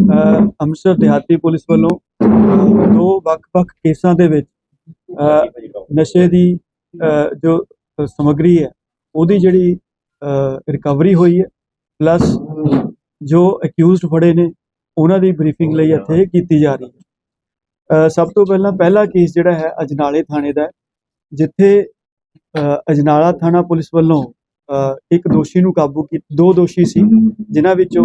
ਅੰਮ੍ਰਿਤਸਰ ਦਿਹਾਤੀ ਪੁਲਿਸ ਵੱਲੋਂ ਦੋ ਵੱਖ-ਵੱਖ ਕੇਸਾਂ ਦੇ ਵਿੱਚ ਨਸ਼ੇ ਦੀ ਜੋ ਸਮੱਗਰੀ ਹੈ, ਉਹਦੀ ਜਿਹੜੀ ਰਿਕਵਰੀ ਹੋਈ ਹੈ ਪਲੱਸ ਜੋ ਅਕਿਊਜ਼ਡ ਫੜੇ ਨੇ, ਉਹਨਾਂ ਦੀ ਬਰੀਫਿੰਗ ਲਈ ਇੱਥੇ ਕੀਤੀ ਜਾ ਰਹੀ ਹੈ। ਸਭ ਤੋਂ ਪਹਿਲਾਂ ਪਹਿਲਾ ਕੇਸ ਜਿਹੜਾ ਹੈ, ਅਜਨਾਲੇ ਥਾਣੇ ਦਾ ਜਿੱਥੇ ਅਜਨਾਲਾ ਥਾਣਾ ਪੁਲਿਸ ਵੱਲੋਂ ਇੱਕ ਦੋਸ਼ੀ ਨੂੰ ਕਾਬੂ ਕੀ, ਦੋ ਦੋਸ਼ੀ ਸੀ, ਜਿਨ੍ਹਾਂ ਵਿੱਚੋਂ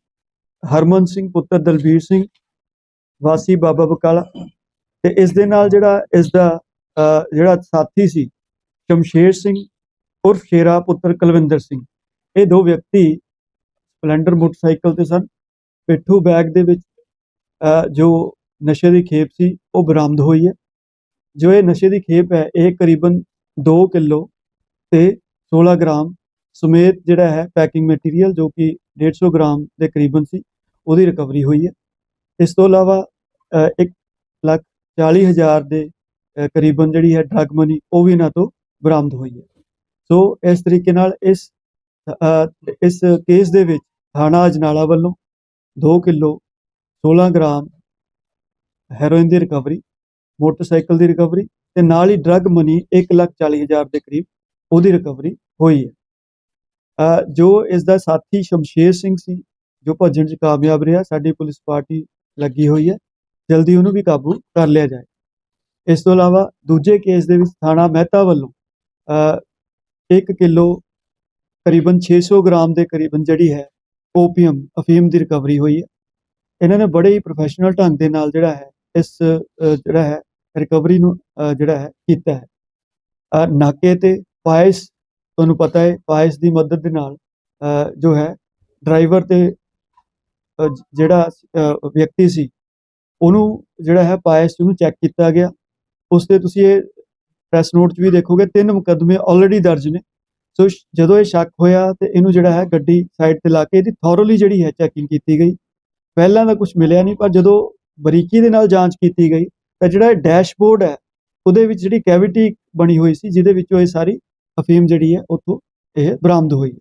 ਹਰਮਨ ਸਿੰਘ, ਪੁੱਤਰ ਦਲਬੀਰ ਸਿੰਘ, ਵਾਸੀ ਬਾਬਾ ਬਕਾਲਾ ਤੇ ਇਸ ਦੇ ਨਾਲ ਜਿਹੜਾ ਇਸ ਦਾ ਜਿਹੜਾ ਸਾਥੀ ਸੀ ਸ਼ਮਸ਼ੇਰ ਸਿੰਘ, ਉਰਫ ਸ਼ੇਰਾ ਪੁੱਤਰ ਕੁਲਵਿੰਦਰ ਸਿੰਘ। ਇਹ ਦੋ ਵਿਅਕਤੀ ਸਪਲੈਂਡਰ ਮੋਟਰਸਾਈਕਲ ਤੇ ਸਨ। ਪਿੱਠੂ ਬੈਗ ਦੇ ਵਿੱਚ ਜੋ ਨਸ਼ੇ ਦੀ ਖੇਪ ਸੀ, ਉਹ ਬਰਾਮਦ ਹੋਈ ਹੈ। ਜੋ ਇਹ ਨਸ਼ੇ ਦੀ ਖੇਪ ਹੈ, ਇਹ ਕਰੀਬਨ 2 ਕਿਲੋ ਤੇ 16 ਗ੍ਰਾਮ ਸਮੇਤ ਜਿਹੜਾ ਹੈ, ਪੈਕਿੰਗ ਮਟੀਰੀਅਲ ਜੋ ਕਿ 150 ਗ੍ਰਾਮ ਦੇ ਕਰੀਬਨ ਸੀ। ਉਹਦੀ ਰਿਕਵਰੀ ਹੋਈ ਹੈ। ਇਸ ਤੋਂ ਇਲਾਵਾ ਅ, ਇੱਕ ਲੱਖ 40 ਹਜ਼ਾਰ ਦੇ ਕਰੀਬਨ ਜਿਹੜੀ ਹੈ ਡਰਗ ਮਨੀ ਉਹ ਵੀ ਇਹਨਾਂ ਤੋਂ ਬਰਾਮਦ ਹੋਈ ਹੈ। ਸੋ ਇਸ ਤਰੀਕੇ ਨਾਲ ਇਸ ਇਸ ਕੇਸ ਦੇ ਵਿੱਚ ਥਾਣਾ ਅਜਨਾਲਾ ਵੱਲੋਂ 2 ਕਿਲੋ 16 ਗ੍ਰਾਮ ਹੈਰੋਇਨ ਦੀ ਰਿਕਵਰੀ ਮੋਟਰਸਾਈਕਲ ਦੀ ਰਿਕਵਰੀ ਤੇ ਨਾਲ ਹੀ ਡਰਗ ਮਨੀ 1 ਲੱਖ 40 ਹਜ਼ਾਰ ਦੇ ਕਰੀਬ ਉਹਦੀ ਰਿਕਵਰੀ ਹੋਈ ਹੈ। ਜੋ ਇਸ ਦਾ ਸਾਥੀ ਸ਼ਮਸ਼ੇਰ ਸਿੰਘ ਸੀ ਜੋ ਭੱਜਣ 'ਚ ਕਾਮਯਾਬ ਰਿਹਾ ਸਾਡੀ ਪੁਲਿਸ ਪਾਰਟੀ ਲੱਗੀ ਹੋਈ ਹੈ। ਜਲਦੀ ਉਹਨੂੰ ਵੀ ਕਾਬੂ ਕਰ ਲਿਆ ਜਾਏ। ਇਸ ਤੋਂ ਇਲਾਵਾ ਦੂਜੇ ਕੇਸ ਦੇ ਵਿੱਚ ਥਾਣਾ ਮਹਿਤਾ ਵੱਲੋਂ ਅ, 1 ਕਿਲੋ ਕਰੀਬਨ 600 ਗ੍ਰਾਮ ਦੇ ਕਰੀਬਨ ਜਿਹੜੀ ਹੈ ਓਪੀਅਮ ਅਫੀਮ ਦੀ ਰਿਕਵਰੀ ਹੋਈ ਹੈ। ਇਹਨਾਂ ਨੇ ਬੜੇ ਹੀ ਪ੍ਰੋਫੈਸ਼ਨਲ ਢੰਗ ਦੇ ਨਾਲ ਜਿਹੜਾ ਹੈ ਇਸ ਜਿਹੜਾ ਹੈ ਰਿਕਵਰੀ ਨੂੰ ਜਿਹੜਾ ਹੈ ਕੀਤਾ ਹੈ। ਨਾਕੇ ਤੇ ਪਾਇਸ ਤੁਹਾਨੂੰ ਪਤਾ ਹੈ ਪਾਇਸ ਦੀ ਮਦਦ ਦੇ ਨਾਲ ਜੋ ਹੈ ਡਰਾਈਵਰ ਤੇ ਜਿਹੜਾ ਵਿਅਕਤੀ ਸੀ, ਉਹਨੂੰ ਜਿਹੜਾ ਹੈ ਪਾਇਸ ਨੂੰ ਚੈੱਕ ਕੀਤਾ ਗਿਆ। ਉਸ ਤੇ ਤੁਸੀਂ ਇਹ ਪ੍ਰੈਸ ਨੋਟ 'ਚ ਵੀ ਦੇਖੋਗੇ, ਤਿੰਨ ਮੁਕੱਦਮੇ ਆਲਰੇਡੀ ਦਰਜ ਨੇ। ਸੋ ਜਦੋਂ ਇਹ ਸ਼ੱਕ ਹੋਇਆ ਤੇ ਇਹਨੂੰ ਜਿਹੜਾ ਹੈ ਗੱਡੀ ਸਾਈਡ ਤੇ ਲਾ ਕੇ ਇਹਦੀ ਥੋਰਲੀ ਜਿਹੜੀ ਹੈ ਚੈਕਿੰਗ ਕੀਤੀ ਗਈ। ਪਹਿਲਾਂ ਤਾਂ ਕੁਝ ਮਿਲਿਆ ਨਹੀਂ, ਪਰ ਜਦੋਂ ਬਰੀਕੀ ਦੇ ਨਾਲ ਜਾਂਚ ਕੀਤੀ ਗਈ, ਤਾਂ ਜਿਹੜਾ ਇਹ ਡੈਸ਼ਬੋਰਡ ਹੈ, ਉਹਦੇ ਵਿੱਚ ਜਿਹੜੀ ਕੈਵਿਟੀ ਬਣੀ ਹੋਈ ਸੀ, ਜਿਹਦੇ ਵਿੱਚੋਂ ਇਹ ਸਾਰੀ ਅਫੀਮ ਜਿਹੜੀ ਹੈ, ਉੱਥੋਂ ਇਹ ਬਰਾਮਦ ਹੋਈ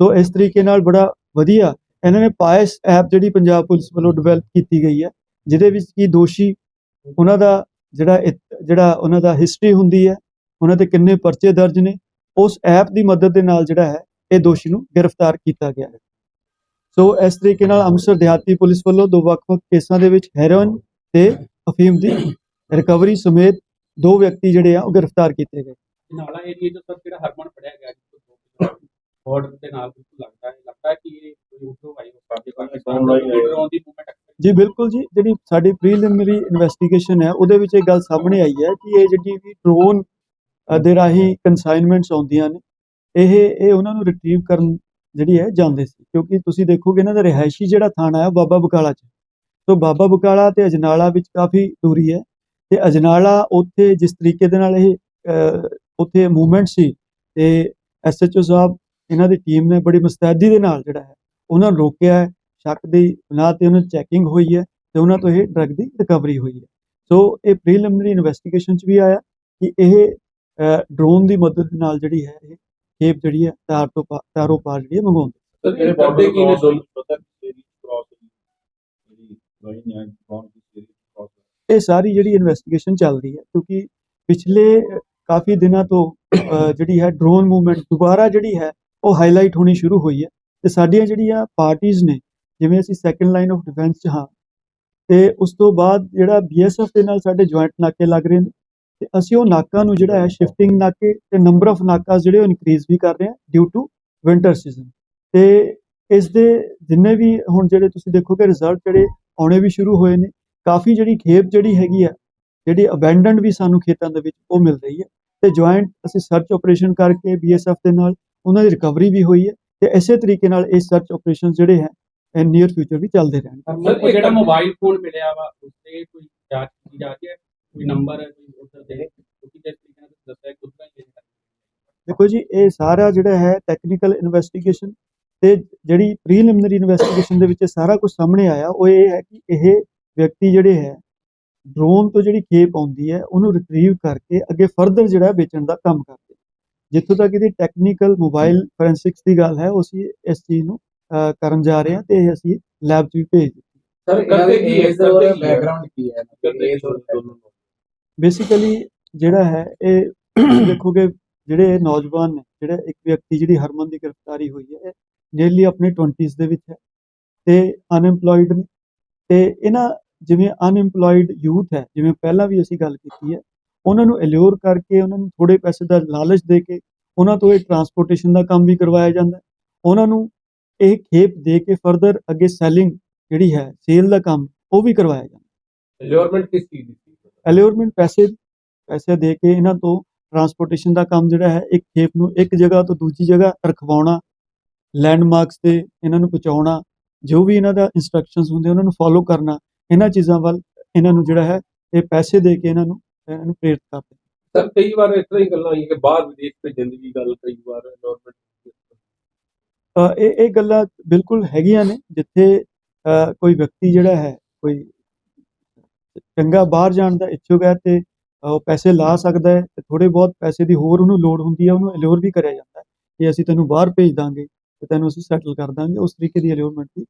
ਸੋ ਇਸ ਤਰੀਕੇ ਨਾਲ ਬੜਾ ਵਧੀਆ ਇਹਨਾਂ ਨੇ ਪਾਇਸ ਐਪ ਜਿਹੜੀ ਪੰਜਾਬ ਪੁਲਿਸ ਵੱਲੋਂ ਡਿਵੈਲਪ ਕੀਤੀ ਗਈ ਹੈ, ਜਿਹਦੇ ਵਿੱਚ ਕੀ ਦੋਸ਼ੀ ਉਹਨਾਂ ਦਾ ਜਿਹੜਾ ਜਿਹੜਾ ਉਹਨਾਂ ਦਾ ਹਿਸਟਰੀ ਹੁੰਦੀ ਹੈ, ਉਹਨਾਂ ਤੇ ਕਿੰਨੇ ਪਰਚੇ ਦਰਜ ਨੇ, ਉਸ ਐਪ ਦੀ ਮਦਦ ਦੇ ਨਾਲ ਜਿਹੜਾ ਹੈ, ਇਹ ਦੋਸ਼ੀ ਨੂੰ ਗ੍ਰਿਫਤਾਰ ਕੀਤਾ ਗਿਆ ਹੈ। ਸੋ ਇਸ ਤਰੀਕੇ ਨਾਲ ਅੰਮ੍ਰਿਤਸਰ ਦਿਹਾਤੀ ਪੁਲਿਸ ਵੱਲੋਂ ਦੋ ਵੱਖ-ਵੱਖ ਕੇਸਾਂ ਦੇ ਵਿੱਚ ਹੈਰੋਇਨ ਤੇ ਅਫੀਮ ਦੀ ਰਿਕਵਰੀ ਸਮੇਤ ਦੋ ਵਿਅਕਤੀ ਜਿਹੜੇ ਆ, ਉਹ ਗ੍ਰਿਫਤਾਰ ਕੀਤੇ ਗਏ। ਨਾਲਾ ਏਰੀਆ ਤੋਂ ਸਰ ਜਿਹੜਾ ਹਰਮਨ ਫੜਿਆ ਗਿਆ ਜਿਸ ਬੋਰਡ ਦੇ ਨਾਲ ਬਿਲਕੁਲ ਲੱਗਦਾ ਹੈ ਲੱਗਦਾ ਹੈ ਕਿ ਇਹ ਕੋਈ ਉਠੋ ਆਈ ਹੋ ਪਾਕਿਸਤਾਨ ਪਾਕਿਸਤਾਨ ਦਾ ਡਰੋਨ ਦੀ ਮੂਵਮੈਂਟ ਜੀ, ਬਿਲਕੁਲ ਜੀ। ਜਿਹੜੀ ਸਾਡੀ ਪ੍ਰੀਲਿਮਿਨਰੀ ਇਨਵੈਸਟੀਗੇਸ਼ਨ ਹੈ, ਉਹਦੇ ਵਿੱਚ ਇਹ ਗੱਲ ਸਾਹਮਣੇ ਆਈ ਹੈ ਕਿ ਇਹ ਜਿਹੜੀ ਵੀ ਡਰੋਨ ਦੇ ਰਾਹੀਂ ਕਨਸਾਈਨਮੈਂਟਸ ਆਉਂਦੀਆਂ ਨੇ, ਇਹ ਇਹ ਉਹਨਾਂ ਨੂੰ ਰਿਟਰੀਵ ਕਰਨ ਜਿਹੜੀ ਹੈ, ਜਾਂਦੇ ਸੀ। ਕਿਉਂਕਿ ਤੁਸੀਂ ਦੇਖੋਗੇ ਇਹਨਾਂ ਦਾ ਰਿਹਾਇਸ਼ੀ ਜਿਹੜਾ ਥਾਣਾ ਹੈ ਬਾਬਾ ਬਕਾਲਾ ਚ ਤੋਂ ਬਾਬਾ ਬਕਾਲਾ ਤੇ ਅਜਨਾਲਾ ਵਿੱਚ ਕਾਫੀ ਦੂਰੀ ਹੈ ਤੇ ਅਜਨਾਲਾ ਉੱਥੇ ਜਿਸ ਤਰੀਕੇ ਦੇ ਨਾਲ ਇਹ ਉੱਥੇ ਮੂਵਮੈਂਟ ਸੀ ਤੇ ਐਸਐਚਓ ਸਾਹਿਬ, ਇਹਨਾਂ ਦੀ ਟੀਮ ਨੇ ਬੜੀ ਮੁਸਤੈਦੀ ਦੇ ਨਾਲ ਜਿਹੜਾ ਹੈ, ਉਹਨਾਂ ਨੂੰ ਰੋਕਿਆ ਹੈ। ਸ਼ੱਕ ਦੀ ਬਣਾ ਤੇ ਉਹਨਾਂ ਚੈਕਿੰਗ ਹੋਈ ਹੈ ਤੇ ਉਹਨਾਂ ਤੋਂ ਇਹ ਡਰਗ ਦੀ ਰਿਕਵਰੀ ਹੋਈ ਹੈ। ਸੋ ਇਹ ਪ੍ਰੀਲਿਮਿਨਰੀ ਇਨਵੈਸਟੀਗੇਸ਼ਨ ਚ ਵੀ ਆਇਆ ਕਿ ਇਹ ਡਰੋਨ ਦੀ ਮਦਦ ਨਾਲ ਜਿਹੜੀ ਹੈ ਇਹ ਖੇਪ ਜਿਹੜੀ ਹੈ ਤਾਰ ਤੋਂ ਤਾਰੋਂ ਪਾਰ ਜਿਹੜੀ ਹੈ ਮੰਗਵਾਉਂਦੇ ਸਰ ਇਹ ਕਰਦੇ ਕੀ ਨੇ? ਦੋਨੋਂ ਪਤਾ ਤੇਰੀ ਕ੍ਰਾਸ ਜਿਹੜੀ ਗਈ ਨਿਆਂ ਕੌਣ ਦੀ ਤੇਰੀ ਕ੍ਰਾਸ ਇਹ ਸਾਰੀ ਜਿਹੜੀ ਇਨਵੈਸਟੀਗੇਸ਼ਨ ਚੱਲ ਰਹੀ ਹੈ ਕਿਉਂਕਿ ਪਿਛਲੇ ਕਾਫੀ ਦਿਨਾਂ ਤੋਂ ਜਿਹੜੀ ਹੈ ਡਰੋਨ ਮੂਵਮੈਂਟ ਦੁਬਾਰਾ ਜਿਹੜੀ ਹੈ ਉਹ ਹਾਈਲਾਈਟ ਹੋਣੀ ਸ਼ੁਰੂ ਹੋਈ ਹੈ ਤੇ ਸਾਡੀਆਂ ਜਿਹੜੀਆਂ ਪਾਰਟੀਆਂ ਨੇ ਜਿਵੇਂ ਅਸੀਂ ਸੈਕੰਡ ਲਾਈਨ ਆਫ ਡਿਫੈਂਸ 'ਚ ਹਾਂ ਤੇ ਉਸ ਤੋਂ ਬਾਅਦ ਜਿਹੜਾ ਬੀਐਸਐਫ ਦੇ ਨਾਲ ਸਾਡੇ ਜੁਆਇੰਟ ਨਾਕੇ ਲੱਗ ਰਹੇ ਨੇ ਤੇ ਅਸੀਂ ਉਹ ਨਾਕਾਂ ਨੂੰ ਜਿਹੜਾ ਹੈ ਸ਼ਿਫਟਿੰਗ ਨਾਕੇ ਤੇ ਨੰਬਰ ਆਫ ਨਾਕਾ ਜਿਹੜੇ ਉਹ ਇਨਕਰੀਜ਼ ਵੀ ਕਰ ਰਹੇ ਹਾਂ ਡਿਊ ਟੂ ਵਿੰਟਰ ਸੀਜ਼ਨ ਤੇ ਇਸ ਦੇ ਜਿੰਨੇ ਵੀ ਹੁਣ ਜਿਹੜੇ ਤੁਸੀਂ ਦੇਖੋਗੇ ਰਿਜ਼ਲਟ ਜਿਹੜੇ ਆਉਣੇ ਵੀ ਸ਼ੁਰੂ ਹੋਏ ਨੇ, ਕਾਫੀ ਜਿਹੜੀ ਖੇਪ ਜਿਹੜੀ ਹੈਗੀ ਆ ਜਿਹੜੀ ਅਬੈਂਡਨਡ ਵੀ ਸਾਨੂੰ ਖੇਤਾਂ ਦੇ ਵਿੱਚ ਉਹ ਮਿਲ ਰਹੀ ਹੈ ਤੇ ਜੁਆਇੰਟ ਅਸੀਂ ਸਰਚ ਆਪਰੇਸ਼ਨ ਕਰਕੇ ਬੀਐਸਐਫ ਦੇ ਨਾਲ ਉਹਨਾਂ ਦੀ ਰਿਕਵਰੀ ਵੀ ਹੋਈ ਹੈ ਤੇ ਇਸੇ ਤਰੀਕੇ ਨਾਲ ਇਹ ਸਰਚ ਆਪਰੇਸ਼ਨ ਜਿਹੜੇ ਹੈ ਨੀਅਰ ਫਿਊਚਰ ਵੀ ਚੱਲਦੇ ਰਹਿਣਗੇ ਸਰ ਉਹ ਜਿਹੜਾ ਮੋਬਾਈਲ ਫੋਨ ਮਿਲਿਆ ਵਾ ਉਸ ਤੇ ਕੋਈ ਜਾਂਚ ਕੀਤੀ ਜਾ ਰਹੀ ਹੈ? ਕੋਈ ਨੰਬਰ ਹੈ ਕੋਈ ਉਧਰ ਦੇ ਕਿਉਂਕਿ ਜਿਸ ਤਰੀਕੇ ਨਾਲ ਤੁਸੀਂ ਦੱਸਿਆ ਕਿ ਉਧਰ ਹੀ ਹੈ। ਦੇਖੋ ਜੀ ਇਹ ਸਾਰਾ ਜਿਹੜਾ ਹੈ ਟੈਕਨੀਕਲ ਇਨਵੈਸਟੀਗੇਸ਼ਨ ਤੇ ਜਿਹੜੀ ਪ੍ਰੀਲਿਮਿਨਰੀ ਇਨਵੈਸਟੀਗੇਸ਼ਨ ਦੇ ਵਿੱਚ ਸਾਰਾ ਕੁਝ ਸਾਹਮਣੇ ਆਇਆ। ਉਹ ਇਹ ਹੈ ਕਿ ਇਹ ਵਿਅਕਤੀ ਜਿਹੜੇ ਹੈ ਡਰੋਨ ਤੋਂ ਜਿਹੜੀ ਖੇਪ ਆਉਂਦੀ ਹੈ ਉਹਨੂੰ ਰਿਟਰੀਵ ਕਰਕੇ ਅੱਗੇ ਫਰਦਰ ਜਿਹੜਾ ਹੈ ਵੇਚਣ ਦਾ ਕੰਮ ਕਰਦੇ ਜਿੱਥੋਂ ਤੱਕ ਇਹਦੀ ਟੈਕਨੀਕਲ ਮੋਬਾਈਲ ਫੋਰੈਂਸਿਕਸ ਦੀ ਗੱਲ ਹੈ ਉਹ ਅਸੀਂ ਇਸ ਚੀਜ਼ ਨੂੰ ਕਰਨ ਜਾ ਰਹੇ ਹਾਂ ਤੇ ਇਹ ਅਸੀਂ ਲੈਬ 'ਚ ਵੀ ਭੇਜ ਦਿੱਤੀ। ਸਰ ਕਰਦੇ ਕੀ ਕੀ ਹੈ? ਬੈਕਗ੍ਰਾਉਂਡ ਕੀ ਹੈ? ਬੇਸਿਕਲੀ ਜਿਹੜਾ ਹੈ ਇਹ ਦੇਖੋਗੇ ਜਿਹੜੇ ਨੌਜਵਾਨ ਨੇ ਜਿਹੜੇ ਇੱਕ ਵਿਅਕਤੀ ਜਿਹੜੀ ਹਰਮਨ ਦੀ ਗ੍ਰਿਫਤਾਰੀ ਹੋਈ ਹੈ ਇਹ ਨੀਅਰਲੀ ਆਪਣੇ 20s ਦੇ ਵਿੱਚ ਹੈ ਤੇ ਅਨਐਮਪਲੋਇਡ ਨੇ ਤੇ ਇਹਨਾਂ ਜਿਵੇਂ ਅਨਐਮਪਲੋਇਡ ਯੂਥ ਹੈ ਜਿਵੇਂ ਪਹਿਲਾਂ ਵੀ ਅਸੀਂ ਗੱਲ ਕੀਤੀ ਹੈ ਉਹਨਾਂ ਨੂੰ ਅਲਿਓਰ ਕਰਕੇ ਉਹਨਾਂ ਨੂੰ ਥੋੜੇ ਪੈਸੇ ਦਾ ਲਾਲਚ ਦੇ ਕੇ ਉਹਨਾਂ ਤੋਂ ਇਹ ਟਰਾਂਸਪੋਰਟੇਸ਼ਨ ਦਾ ਕੰਮ ਵੀ ਕਰਵਾਇਆ ਜਾਂਦਾ ਉਹਨਾਂ ਨੂੰ ਇਹ ਖੇਪ ਦੇ ਕੇ ਫਰਦਰ ਅੱਗੇ ਸੈਲਿੰਗ ਜਿਹੜੀ ਹੈ ਸੇਲ ਦਾ ਕੰਮ ਉਹ ਵੀ ਕਰਵਾਇਆ ਜਾਂਦਾ Allurement ਕਿਸ ਚੀਜ਼ ਦੀ ਸੀ? ਅਲਿਓਰਮੈਂਟ ਪੈਸੇ ਪੈਸੇ ਦੇ ਕੇ ਇਹਨਾਂ ਤੋਂ ਟਰਾਂਸਪੋਰਟੇਸ਼ਨ ਦਾ ਕੰਮ ਜਿਹੜਾ ਹੈ ਇੱਕ ਖੇਪ ਨੂੰ ਇੱਕ ਜਗ੍ਹਾ ਤੋਂ ਦੂਜੀ ਜਗ੍ਹਾ ਰਖਵਾਉਣਾ ਲੈਂਡਮਾਰਕਸ ਤੇ ਇਹਨਾਂ ਨੂੰ ਪਹੁੰਚਾਉਣਾ ਜੋ ਵੀ ਇਹਨਾਂ ਦਾ ਇਨਸਟਰਕਸ਼ਨਸ ਹੁੰਦੇ ਉਹਨਾਂ ਨੂੰ ਫੋਲੋ ਕਰਨਾ ਇਹਨਾਂ ਚੀਜ਼ਾਂ ਵੱਲ ਇਹਨਾਂ ਨੂੰ ਜਿਹੜਾ ਹੈ ਇਹ ਪੈਸੇ ਦੇ ਕੇ ਇਹਨਾਂ ਨੂੰ ਇਹਨਾਂ ਨੂੰ ਪ੍ਰੇਰਿਤ ਕਰਦੇ ਸਰ ਕਈ ਵਾਰ ਇਸ ਤਰ੍ਹਾਂ ਹੀ ਗੱਲਾਂ ਆਈਆਂ ਕਿ ਬਾਹਰ ਵਿਦੇਸ਼ ਭੇਜਣ ਦੀ ਗੱਲ ਕਈ ਵਾਰ ਗਵਰਨਮੈਂਟ ਇਹ ਇਹ ਗੱਲਾਂ ਬਿਲਕੁਲ ਹੈਗੀਆਂ ਨੇ, ਜਿੱਥੇ ਕੋਈ ਵਿਅਕਤੀ ਜਿਹੜਾ ਹੈ, ਕੋਈ ਚੰਗਾ ਬਾਹਰ ਜਾਣ ਦਾ ਇੱਛੁਕ ਹੈ ਤੇ ਉਹ ਪੈਸੇ ਲਾ ਸਕਦਾ ਹੈ ਤੇ ਥੋੜੇ ਬਹੁਤ ਪੈਸੇ ਦੀ ਹੋਰ ਉਹਨੂੰ ਲੋੜ ਹੁੰਦੀ ਹੈ, ਉਹਨੂੰ ਅਲਿਓਰ ਵੀ ਕਰਿਆ ਜਾਂਦਾ ਹੈ ਕਿ ਅਸੀਂ ਤੈਨੂੰ ਬਾਹਰ ਭੇਜ ਦਾਂਗੇ ਤੇ ਤੈਨੂੰ ਅਸੀਂ ਸੈਟਲ ਕਰ ਦਾਂਗੇ। ਉਸ ਤਰੀਕੇ ਦੀ ਅਲਿਓਰਮੈਂਟ ਵੀ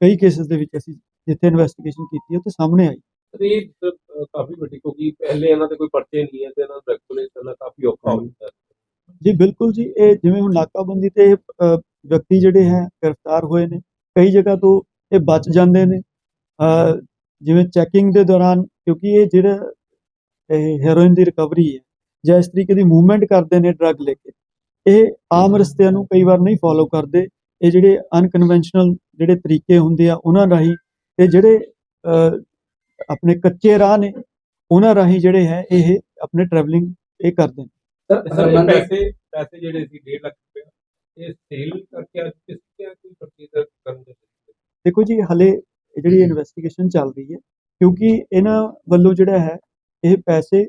ਕਈ ਕੇਸਿਸ ਦੇ ਵਿੱਚ ਅਸੀਂ ਜਿੱਥੇ ਇਨਵੈਸਟੀਗੇਸ਼ਨ ਕੀਤੀ ਹੈ ਤੇ ਸਾਹਮਣੇ ਆਈ। ਇਹ ਕਾਫੀ ਵੱਡੀ ਕਿਉਂਕਿ ਪਹਿਲੇ ਇਹਨਾਂ ਦੇ ਕੋਈ ਪਰਚੇ ਨਹੀਂ ਹੈ ਤੇ ਇਹਨਾਂ ਦਾ ਰੈਗੂਲੇਟ ਕਰਨਾ ਕਾਫੀ ਔਖਾ ਹੁੰਦਾ ਹੈ। ਜੀ ਬਿਲਕੁਲ ਜੀ ਇਹ ਜਿਵੇਂ ਹੁਣ ਨਾਕਾਬੰਦੀ ਤੇ ਵਿਅਕਤੀ ਜਿਹੜੇ ਹੈ ਗ੍ਰਿਫਤਾਰ ਹੋਏ ਨੇ ਕਈ ਜਗ੍ਹਾ ਤੋਂ ਇਹ ਬਚ ਜਾਂਦੇ ਨੇ। ਅ, ਜਿਵੇਂ ਚੈਕਿੰਗ ਦੇ ਦੌਰਾਨ ਕਿਉਂਕਿ ਇਹ ਜਿਹੜਾ ਇਹ ਹੈਰੋਇਨ ਦੀ ਰਿਕਵਰੀ ਹੈ ਜਾਂ ਇਸ ਤਰੀਕੇ ਦੀ ਮੂਵਮੈਂਟ ਕਰਦੇ ਨੇ ਡਰੱਗ ਲੈ ਕੇ ਇਹ ਆਮ ਰਸਤਿਆਂ ਨੂੰ ਕਈ ਵਾਰ ਨਹੀਂ ਫੋਲੋ ਕਰਦੇ। ਇਹ ਜਿਹੜੇ ਅਨਕਨਵੈਨਸ਼ਨਲ ਜਿਹੜੇ ਤਰੀਕੇ ਹੁੰਦੇ ਆ ਉਹਨਾਂ ਰਾਹੀਂ ਤੇ ਜਿਹੜੇ ਆਪਣੇ ਕੱਚੇ ਰਾਹ ਨੇ ਉਹਨਾਂ ਰਾਹੀਂ ਜਿਹੜੇ ਹੈ ਇਹ ਆਪਣੇ ਟਰੈਵਲਿੰਗ ਇਹ ਕਰਦੇ ਨੇ। ਸਰ ਸਰ ਇਹ ਹਰਮਨ ਪੈਸੇ ਪੈਸੇ ਜਿਹੜੇ ਸੀ 1.5 ਲੱਖ ਰੁਪਏ ਇਹ ਸੇਲ ਕਰਕੇ ਅੱਜ ਕਿਸ ਤੇ ਕੋਈ ਪਰਚੇਜ਼ ਕਰਨ ਦੇ ਦੇਖੋ ਜੀ ਹਲੇ ਜਿਹੜੀ ਇਨਵੈਸਟੀਗੇਸ਼ਨ ਚੱਲ ਰਹੀ ਹੈ ਕਿਉਂਕਿ ਇਹਨਾਂ ਵੱਲੋਂ ਜਿਹੜਾ ਹੈ ਇਹ ਪੈਸੇ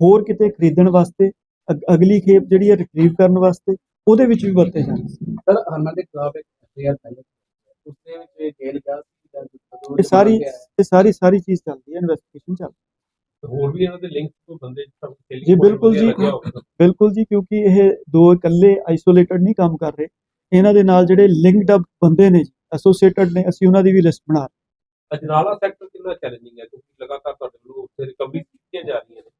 ਹੋਰ ਕਿਤੇ ਖਰੀਦਣ ਵਾਸਤੇ ਅਗ- ਅਗਲੀ ਖੇਪ ਜਿਹੜੀ ਹੈ ਰਿਟਰੀਵ ਕਰਨ ਵਾਸਤੇ ਉਹਦੇ ਵਿੱਚ ਵੀ ਵਰਤੇ ਜਾਣ। ਸਰ ਹਰਮਨ ਦੇ ਖਿਲਾਫ ਇੱਕ ਐਫਆਈਆਰ ਪਹਿਲੇ ਉਸ ਦੇ ਵਿੱਚ ਇਹ ਜੇਲ੍ਹ ਜਾਂ ਇਹ ਸਾਰੀ। ਇਹ ਸਾਰੀ ਸਾਰੀ ਚੀਜ਼ ਚੱਲਦੀ ਹੈ ਇਨਵੈਸਟੀਗੇਸ਼ਨ ਚੱਲ ਰਹੀ ਹੋਰ ਵੀ ਇਹਨਾਂ ਦੇ ਲਿੰਕ ਤੋਂ ਬੰਦੇ ਸਭ selling ਜੀ, ਬਿਲਕੁਲ ਜੀ। ਬਿਲਕੁਲ ਜੀ ਕਿਉਂਕਿ ਇਹ ਦੋ ਇਕੱਲੇ ਆਈਸੋਲੇਟਡ ਨਹੀਂ ਕੰਮ ਕਰ ਰਹੇ। ਇਹਨਾਂ ਦੇ ਨਾਲ ਜਿਹੜੇ ਲਿੰਕਡ ਅਪ ਬੰਦੇ ਨੇ ਐਸੋਸੀਏਟਡ ਨੇ ਅਸੀਂ ਉਹਨਾਂ ਦੀ ਵੀ ਲਿਸਟ ਬਣਾ ਰਹੇ। ਅਜਨਾਲਾ ਸੈਕਟਰ ਕਿੰਨਾ ਚੈਲੰਜਿੰਗ ਹੈ ਕਿਉਂਕਿ ਲਗਾਤਾਰ ਤੁਹਾਡੇ ਵੱਲੋਂ ਉੱਥੇ ਰਿਕਵਰੀ ਕੀਤੀਆਂ ਜਾ ਰਹੀਆਂ ਨੇ।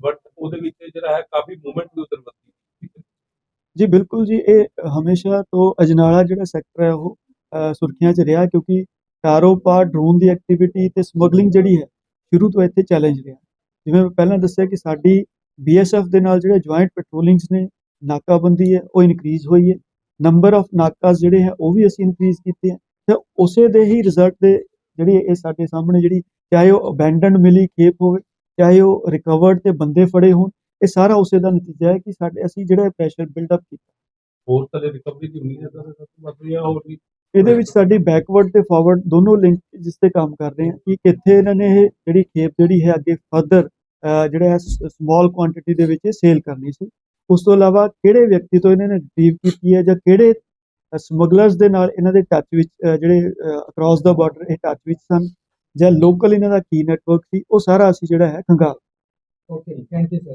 ਬਟ ਉਹਦੇ ਵਿੱਚ ਜਿਹੜਾ ਹੈ ਕਾਫੀ ਮੂਵਮੈਂਟ ਵੀ ਉਧਰ ਵੱਧਦੀ ਹੈ। ਜੀ? ਬਿਲਕੁਲ ਜੀ ਇਹ ਹਮੇਸ਼ਾ ਤੋਂ ਅਜਨਾਲਾ ਜਿਹੜਾ ਸੈਕਟਰ ਹੈ ਉਹ ਸੁਰਖੀਆਂ 'ਚ ਰਿਹਾ ਕਿਉਂਕਿ ਕਾਰੋਬਾਰ ਡਰੋਨ ਦੀ ਐਕਟੀਵਿਟੀ ਤੇ ਸਮਗਲਿੰਗ ਜਿਹੜੀ ਹੈ ਸ਼ੁਰੂ ਤੋਂ ਇੱਥੇ ਚੈਲੰਜ ਰਿਹਾ। ਜਿਵੇਂ ਮੈਂ ਪਹਿਲਾਂ ਦੱਸਿਆ ਕਿ ਸਾਡੀ ਬੀਐਸਐਫ ਦੇ ਨਾਲ ਜਿਹੜੇ ਜੁਆਇੰਟ ਪੈਟਰੋਲਿੰਗਸ ਨੇ, ਨਾਕਾਬੰਦੀ ਹੈ, ਉਹ ਇਨਕਰੀਜ਼ ਹੋਈ ਹੈ। ਨੰਬਰ ਆਫ ਨਾਕਾਸ ਜਿਹੜੇ ਹੈ, ਉਹ ਵੀ ਅਸੀਂ ਇਨਕਰੀਜ਼ ਕੀਤੇ ਹੈ। ਤੇ ਉਸੇ ਦੇ ਹੀ ਰਿਜ਼ਲਟ ਦੇ ਜਿਹੜੀ ਇਹ ਸਾਡੇ ਸਾਹਮਣੇ ਜਿਹੜੀ ਚਾਹੇ ਉਹ ਅਬੈਂਡਨਡ ਮਿਲੀ, ਖੇਪ ਹੋਵੇ, ਚਾਹੇ ਉਹ ਰਿਕਵਰਡ ਤੇ ਬੰਦੇ ਫੜੇ ਹੋਣ, ਇਹ ਸਾਰਾ ਉਸੇ ਦਾ ਨਤੀਜਾ ਹੈ ਕਿ ਸਾਡੇ ਅਸੀਂ ਜਿਹੜਾ ਪ੍ਰੈਸ਼ਰ ਬਿਲਡ ਅਪ ਕੀਤਾ। ਹੋਰ ਤਾਂ ਰਿਕਵਰੀ ਦੀ ਉਮੀਦ ਹੈ ਤਾਂ ਵੱਧ ਰਹੀ ਹੋਰ ਵੀ ਇਹਦੇ ਵਿੱਚ ਸਾਡੀ ਬੈਕਵਰਡ ਤੇ ਫਾਰਵਰਡ ਦੋਨੋਂ ਲਿੰਕ ਜਿਸ ਤੇ ਕੰਮ ਕਰ ਰਹੇ ਹਾਂ, ਕਿ ਕਿੱਥੇ ਇਹਨਾਂ ਨੇ ਇਹ ਜਿਹੜੀ ਖੇਪ ਜਿਹੜੀ ਹੈ ਅੱਗੇ ਫਰਦਰ ਜਿਹੜਾ ਹੈ ਸਮਾਲ ਕੁਆਂਟੀਟੀ ਦੇ ਵਿੱਚ ਸੇਲ ਕਰਨੀ ਸੀ। ਉਸ ਤੋਂ ਇਲਾਵਾ ਕਿਹੜੇ ਵਿਅਕਤੀ ਤੋਂ ਇਹਨਾਂ ਨੇ ਰਿਟਰੀਵ ਕੀਤੀ ਹੈ ਜਾਂ ਕਿਹੜੇ ਸਮਗਲਰਸ ਦੇ ਨਾਲ ਇਹਨਾਂ ਦੇ ਟੱਚ ਵਿੱਚ ਜਿਹੜੇ ਅਕ੍ਰੋਸ ਦਾ ਬਾਰਡਰ ਇਹ ਟੱਚ ਵਿੱਚ ਸਨ ਜਾਂ ਲੋਕਲ ਇਹਨਾਂ ਦਾ ਕੀ ਨੈਟਵਰਕ ਸੀ, ਉਹ ਸਾਰਾ ਅਸੀਂ ਜਿਹੜਾ ਹੈ ਖੰਗਾਲ। Okay thank you sir